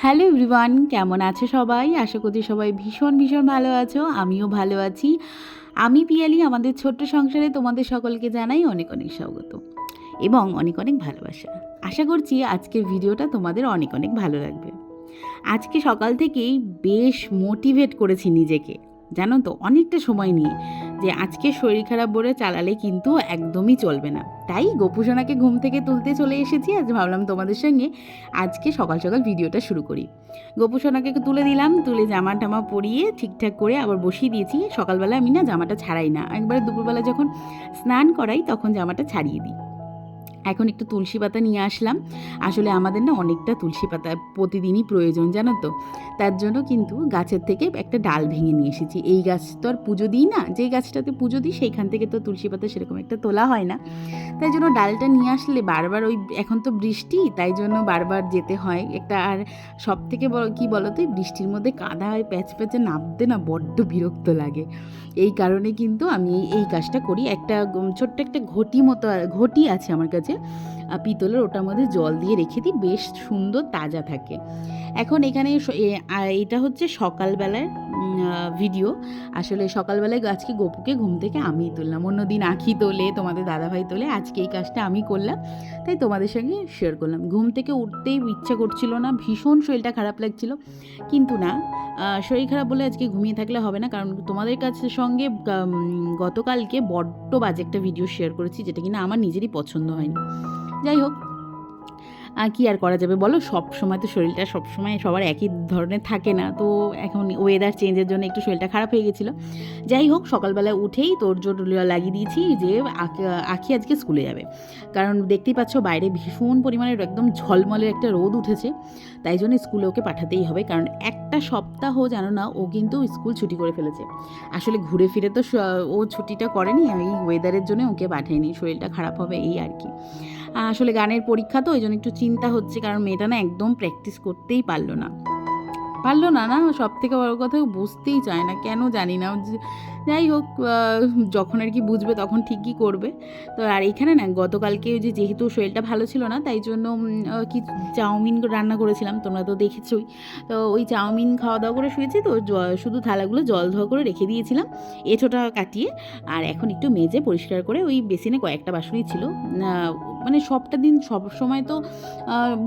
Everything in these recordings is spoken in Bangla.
হ্যালো এভরিওয়ান, কেমন আছে সবাই? আশা করছি সবাই ভীষণ ভীষণ ভালো আছো, আমিও ভালো আছি। আমি পিয়ালি, আমাদের ছোট্ট সংসারে তোমাদের সকলকে জানাই অনেক অনেক স্বাগত এবং অনেক অনেক ভালোবাসা। আশা করছি আজকের ভিডিওটা তোমাদের অনেক অনেক ভালো লাগবে। আজকে সকাল থেকেই বেশ মোটিভেট করেছি নিজেকে। জানো তো, অনেকটা সময় নিয়ে। যে আজকে শরীর খারাপ বলে চালালে কিন্তু একদমই চলবে না। তাই গোপুসোনাকে ঘুম থেকে তুলতে চলে এসেছি, আজ ভাবলাম তোমাদের সঙ্গে আজকে সকাল সকাল ভিডিওটা শুরু করি। গোপুসোনাকে তুলে দিলাম, তুলে জামা টামা পরিয়ে ঠিকঠাক করে আবার বসিয়ে দিয়েছি। সকালবেলা আমি না জামাটা ছাড়াই না, একবার দুপুরবেলা যখন স্নান করাই তখন জামাটা ছাড়িয়ে দিই। এখন একটু তুলসী পাতা নিয়ে আসলাম। আসলে আমাদের না অনেকটা তুলসী পাতা প্রতিদিনই প্রয়োজন, জানো তো? তার জন্য কিন্তু গাছের থেকে একটা ডাল ভেঙে নিয়ে এসেছি। এই গাছ তো আর পুজো দিই না যেই গাছটাতে পুজো দিই সেইখান থেকে তো তুলসী পাতা সেরকম একটা তোলা হয় না। তাই জন্য ডালটা নিয়ে আসলে বারবার ওই, এখন তো বৃষ্টি, তাই জন্য বারবার যেতে হয়। একটা আর সব থেকে বড়, কী বলো তো বৃষ্টির মধ্যে কাদা হয় প্যাচ প্যাচে নামতে না বড্ড বিরক্ত লাগে। এই কারণে কিন্তু আমি এই কাজটা করি। একটা ছোট্ট একটা ঘটি মতো, ঘটি আছে আমার কাছে। পিতলের ওটার মধ্যে জল দিয়ে রেখে দিই, বেশ সুন্দর তাজা থাকে। এখন এখানে এটা হচ্ছে সকালবেলার ভিডিও আসলে সকালবেলায় আজকে গপুকে ঘুম থেকে আমিই তুললাম, অন্যদিন আখি তোলে, তোমাদের দাদাভাই তোলে, আজকে এই কাজটা আমি করলাম, তাই তোমাদের সঙ্গে শেয়ার করলাম। ঘুম থেকে উঠতেই ইচ্ছা করছিল না, ভীষণ শরীরটা খারাপ লাগছিল, কিন্তু না শরীর খারাপ বলে আজকে ঘুমিয়ে থাকলে হবে না, কারণ তোমাদের কাছে সঙ্গে গতকালকে বড্ড বাজে একটা ভিডিও শেয়ার করেছি, যেটা কিনা আমার নিজেরই পছন্দ হয়নি। যাই হোক আর কি আর করা যাবে? বলো সব সময় তো শরীরটা সব সময় সবার একই ধরনের থাকে না। তো এখন ওয়েদার চেঞ্জের জন্য একটু শরীরটা খারাপ হয়ে গেছিল। যাই হোক, সকালবেলা উঠেই তোর জোর লাগিয়ে দিয়েছি যে আখি আজকে স্কুলে যাবে। কারণ দেখতেই পাচ্ছ, বাইরে ভীষণ পরিমাণে একদম ঝলমলের একটা রোদ উঠেছে। তাই জন্য স্কুলে ওকে পাঠাতেই হবে। কারণ একটা সপ্তাহ জানো না, ও কিন্তু স্কুল ছুটি করে ফেলেছে। আসলে ঘুরে ফিরে তো ও ছুটিটা করেনি। এই ওয়েদারের জন্য ওকে পাঠায়নি শরীরটা খারাপ হবে এই আর কি। আসলে গানের পরীক্ষা তো, ওই জন্য একটু চিন্তা হচ্ছে, কারণ মেয়েটা না একদম প্র্যাকটিস করতেই পারল না। পারল না না সব থেকে বড় কথা বুঝতেই চায় না, কেন জানি না। যাই হোক যখন আর কি বুঝবে তখন ঠিকই করবে। তো আর এখানে না, গতকালকে ওই যে যেহেতু শরীরটা ভালো ছিল না, তাই জন্য কি চাউমিন রান্না করেছিলাম, তোমরা তো দেখেছই। তো ওই চাউমিন খাওয়া দাওয়া করে শুয়েছি, তো শুধু থালাগুলো জল ধোয়া করে রেখে দিয়েছিলাম, এঁচোটা কাটিয়ে। আর এখন একটু মেজে পরিষ্কার করে ওই বেসিনে কয়েকটা বাসনই ছিল। মানে সবটা দিন সব সময় তো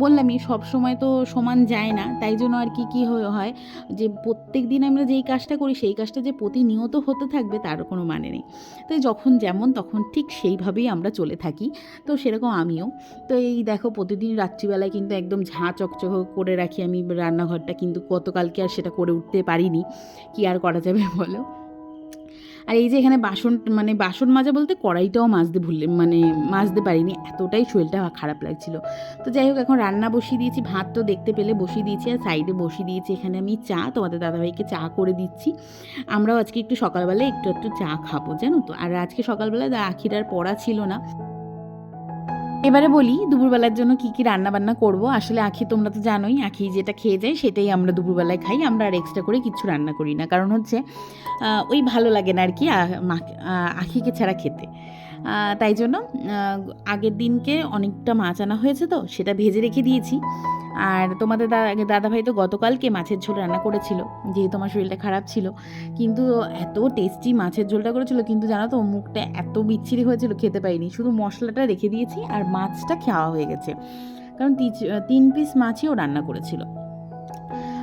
বললামই সব সময় তো সমান যায় না, তাই জন্য আর কি, কী হয় যে প্রত্যেক দিন আমরা যেই কাজটা করি, সেই কাজটা যে প্রতিনিয়ত হতে থাকবে তারও কোনো মানে নেই। তো যখন যেমন তখন ঠিক সেইভাবেই আমরা চলে থাকি। তো সেরকম আমিও। তো এই দেখো প্রতিদিন রাত্রিবেলায় কিন্তু একদম ঝাঁ চকচক করে রাখি আমি রান্নাঘরটা। কিন্তু গতকালকে আর সেটা করে উঠতে পারিনি। কি আর করা যাবে বলো? আর এই যে এখানে বাসন মানে বাসন মাজা বলতে কড়াইটাও মাজতে ভুললে মানে মাজতে পারিনি। এতটাই শরীরটা খারাপ লাগছিল। তো যাই হোক, এখন রান্না বসিয়ে দিয়েছি, ভাত তো দেখতে পেলে বসিয়ে দিয়েছি, আর সাইডে বসিয়ে দিয়েছি এখানে আমি চা। তোমাদের দাদাভাইকে চা করে দিচ্ছি। আমরাও আজকে একটু সকালবেলায় একটু একটু চা খাব, জানো তো? আর আজকে সকালবেলা আখিরার পড়া ছিল না। এবারে বলি, দুপুরবেলার জন্য কি কি রান্না বান্না করব? আসলে আখি তোমরা তো জানোই, আখি যেটা খেয়ে যায় সেটাই আমরা দুপুরবেলায় খাই। আমরা আর এক্সট্রা করে কিছু রান্না করি না। কারণ হচ্ছে ওই ভালো লাগে না আর কি আখিকে ছাড়া খেতে। তাই জন্য আগের দিনকে অনেকটা মাছ আনা হয়েছে তো, সেটা ভেজে রেখে দিয়েছি। আর তোমাদের দাদা দাদাভাই তো গতকালকে মাছের ঝোল রান্না করেছিল, যেহেতু আমার শরীরটা খারাপ ছিল। কিন্তু এত টেস্টি মাছের ঝোলটা করেছিল, কিন্তু জানো তো, মুখটা এত বিচ্ছিরি হয়েছিল, খেতে পাইনি শুধু মশলাটা রেখে দিয়েছি আর মাছটা খাওয়া হয়ে গেছে। কারণ তিন পিস মাছইও রান্না করেছিল।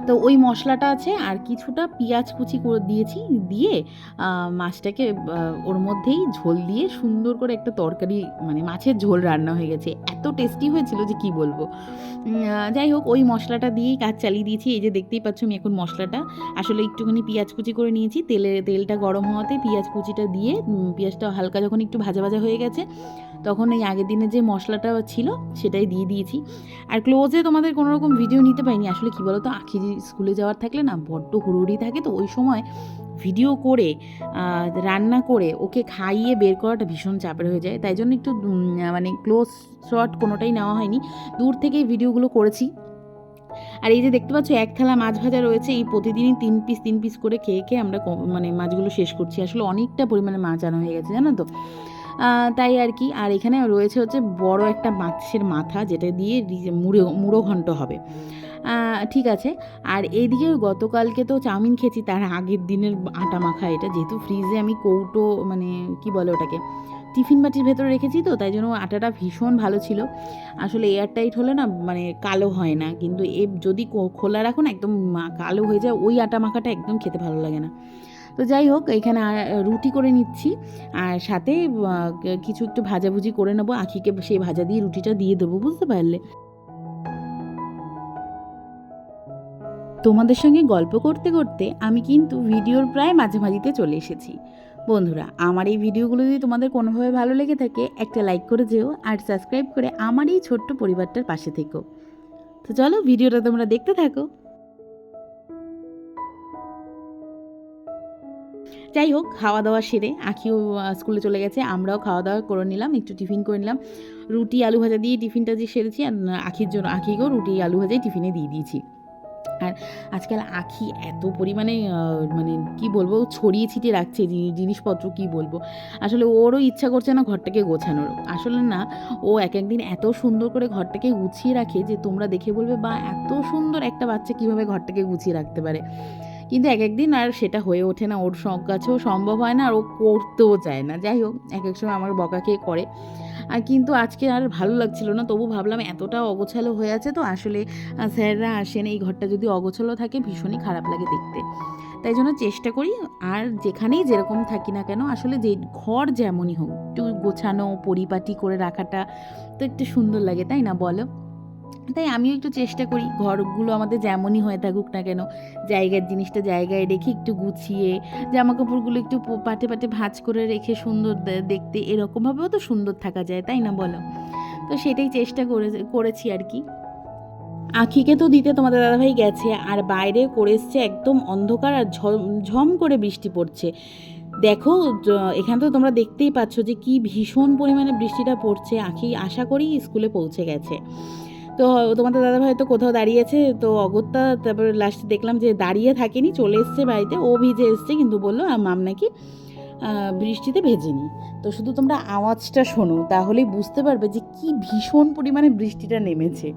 তো ওই মশলাটা আছে আর কিছুটা পেঁয়াজ কুচি করে দিয়েছি, দিয়ে মাছটাকে ওর মধ্যেই ঝোল দিয়ে সুন্দর করে একটা তরকারি মানে মাছের ঝোল রান্না হয়ে গেছে। এত টেস্টি হয়েছিল যে কি বলব? যাই হোক, ওই মশলাটা দিয়েই কাজ চালিয়ে দিয়েছি। এই যে দেখতেই পাচ্ছ আমি এখন মশলাটা। আসলে একটুখানি পেঁয়াজ কুচি করে নিয়েছি। তেলে, তেলটা গরম হওয়াতে পেঁয়াজ কুচিটা দিয়ে পেঁয়াজটা হালকা যখন একটু ভাজা ভাজা হয়ে গেছে, তখন এই আগের দিনে যে মশলাটা ছিল, সেটাই দিয়ে দিয়েছি। আর ক্লোজে তোমাদের কোনো রকম ভিডিও নিতে পারিনি। আসলে কি বলতো, আখি স্কুলে যাওয়ার থাকলে না বড্ড হুড়ুড়ি থাকে তো ওই সময় ভিডিও করে রান্না করে ওকে খাইয়ে বের করাটা ভীষণ চাপের হয়ে যায়। তাই জন্য একটু মানে ক্লোজ শট কোনোটাই নেওয়া হয়নি। দূর থেকেই ভিডিওগুলো করেছি। আর এই যে দেখতে পাচ্ছ, এক থালা মাছ ভাজা রয়েছে। এই প্রতিদিনই তিন পিস তিন পিস করে খেয়ে খেয়ে আমরা মানে মাছগুলো শেষ করছি। আসলে অনেকটা পরিমাণে মাছ আনা হয়ে গেছে, জানো তো? তাই আর কি। আর এখানে রয়েছে হচ্ছে বড় একটা মাছের মাথা, যেটা দিয়ে মুড়ো মুড়ো ঘন্ট হবে। ঠিক আছে। আর এইদিকে গতকালকে তো চাউমিন খেয়েছি, তার আগের দিনের আটা মাখা এটা। যেহেতু ফ্রিজে আমি কৌটো মানে কি বলে ওটাকে, টিফিন বাটির ভেতরে রেখেছি তো, তাই জন্য আটাটা ভীষণ ভালো ছিল। আসলে এয়ার টাইট হলে না মানে কালো হয় না, কিন্তু এ যদি খোলা রাখো না, একদম কালো হয়ে যায়, ওই আটা মাখাটা একদম খেতে ভালো লাগে না। তো যাই হোক, এখানে রুটি করে নিচ্ছি, আর সাথে কিছু একটু ভাজাভুজি করে নেব, আখিকে সেই ভাজা দিয়ে রুটিটা দিয়ে দেবো, বুঝতে পারলে। তোমাদের সঙ্গে গল্প করতে করতে আমি কিন্তু ভিডিওর প্রায় মাঝামাঝিতে চলে এসেছি। বন্ধুরা, আমার এই ভিডিওগুলো যদি তোমাদের কোনোভাবে ভালো লেগে থাকে, একটা লাইক করে যেও আর সাবস্ক্রাইব করে আমার এই ছোট্ট পরিবারটার পাশে থেকো। তো চলো ভিডিওটা তোমরা দেখতে থাকো। যাই হোক খাওয়া দাওয়া সেরে আখিও স্কুলে চলে গেছে, আমরাও খাওয়া দাওয়া করে নিলাম, একটু টিফিন করে নিলাম। রুটি, আলু ভাজা দিয়ে টিফিনটা যে সেরেছি, আর আখির জন্য, আখিকেও রুটি, আলু ভাজাই টিফিনে দিয়ে দিয়েছি। আর আজকাল আখি এত পরিমাণে মানে কি বলব, ছড়িয়ে ছিটিয়ে রাখছে জিনিসপত্র কি বলব? আসলে ওরও ইচ্ছা করছে না ঘরটাকে গোছানোর। আসলে না, ও এক একদিন এত সুন্দর করে ঘরটাকে গুছিয়ে রাখে যে তোমরা দেখে বলবে, বা, এত সুন্দর একটা বাচ্চা কীভাবে ঘরটাকে গুছিয়ে রাখতে পারে? কিন্তু এক একদিন আর সেটা হয়ে ওঠে না, ওর কাছেও সম্ভব হয় না আর ও করতেও চায় না। যাই হোক, এক এক সময় আমার বকা খেয়ে করে। আর কিন্তু আজকে আর ভালো লাগছিল না। তবু ভাবলাম এতটা অগোছালো হয়ে আছে তো, আসলে স্যাররা আসেন, এই ঘরটা যদি অগোছালো থাকে ভীষণই খারাপ লাগে দেখতে। তাই জন্য চেষ্টা করি, আর যেখানেই যেরকম থাকি না কেন, আসলে যে ঘর যেমনই হোক, একটু গোছানো, পরিপাটি করে রাখাটা তো একটু সুন্দর লাগে, তাই না বলো? তাই আমিও একটু চেষ্টা করি, ঘরগুলো আমাদের যেমনই হয়ে থাকুক না কেন, জায়গার জিনিসটা জায়গায় রেখে একটু গুছিয়ে জামা কাপড়গুলো একটু পাটে পাটে ভাঁজ করে রেখে সুন্দর দেখতে এরকমভাবেও তো সুন্দর থাকা যায়, তাই না বলো? তো সেটাই চেষ্টা করে, করেছি আর কি। আখিকে তো দিতে তোমাদের দাদাভাই গেছে, আর বাইরে করে এসছে একদম অন্ধকার আর ঝম করে বৃষ্টি পড়ছে। দেখো এখানে তো তোমরা দেখতেই পাচ্ছ যে কি ভীষণ পরিমাণে বৃষ্টিটা পড়ছে, আখি আশা করি স্কুলে পৌঁছে গেছে। তো তোমাদের দাদাভাই তো কোথাও দাঁড়িয়েছে, তো অগত্যা তারপরে লাস্টে দেখলাম যে দাঁড়িয়ে থাকেনি, চলে এসছে বাড়িতে। ও ভিজে এসছে, কিন্তু বলল মাম নাকি বৃষ্টিতে ভেজেনি। তো শুধু তোমরা আওয়াজটা শোনো, তাহলেই বুঝতে পারবে যে কি ভীষণ পরিমাণে বৃষ্টিটা নেমেছে।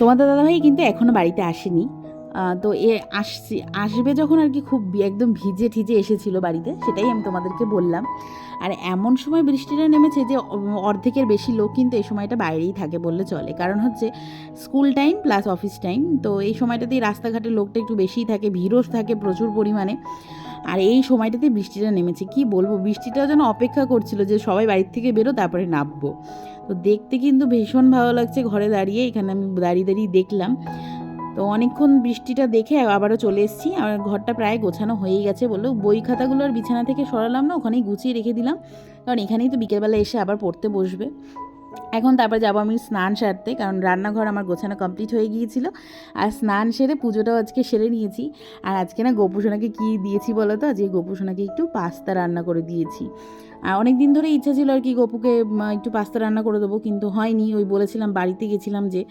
তোমাদের দাদাভাই কিন্তু এখনও বাড়িতে আসেনি। তো এ আসছি, আসবে যখন আর কি খুব একদম ভিজে ঠিজে এসেছিল বাড়িতে, সেটাই আমি তোমাদেরকে বললাম। আর এমন সময় বৃষ্টিটা নেমেছে যে অর্ধেকের বেশি লোক কিন্তু এই সময়টা বাইরেই থাকে বললে চলে। কারণ হচ্ছে school time plus office time, তো এই সময়টাতেই রাস্তাঘাটে লোকটা একটু বেশিই থাকে, ভিড়ও থাকে প্রচুর পরিমাণে। আর এই সময়টাতে বৃষ্টিটা নেমেছে। কি বলব? বৃষ্টিটা যেন অপেক্ষা করছিল যে সবাই বাড়ির থেকে বেরো, তারপরে নামবো। তো দেখতে কিন্তু ভীষণ ভালো লাগছে। ঘরে দাঁড়িয়ে এখানে আমি দাঁড়িয়ে দাঁড়িয়ে দেখলাম। তো অনেকক্ষণ বৃষ্টিটা দেখে আবারও চলে এসেছি। আমার ঘরটা প্রায় গোছানো হয়েই গেছে বলল বই খাতাগুলো আর বিছানা থেকে সরালাম না, ওখানেই গুছিয়ে রেখে দিলাম। কারণ এখানেই তো বিকেলবেলা এসে আবার পড়তে বসবে। এখন তারপর যাব আমি স্নান সারতে, কারণ রান্নাঘর আমার গোছানো কমপ্লিট হয়ে গিয়েছিল। আর স্নান সেরে পুজোটাও আজকে সেরে নিয়েছি। আর আজকে না গোপুসোনাকে কী দিয়েছি বলো তো? আজকে গোপুসোনাকে একটু পাস্তা রান্না করে দিয়েছি। আর অনেক দিন ধরে ইচ্ছা ছিল আর কি গপুকে একটু পাস্তা রান্না করে দেবো, কিন্তু হয়নি। ওই বলেছিলাম বাড়িতে গেছিলাম যে,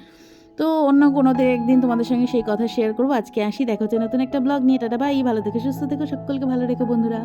তো অন্য কোনোতে একদিন তোমাদের সঙ্গে সেই কথা শেয়ার করব। আজকে আসি, দেখা হচ্ছে নতুন একটা ব্লগ নিয়ে। টাটা ভাই ভালো থেকো, সুস্থ থেকো। সকলকে ভালো রেখো, বন্ধুরা।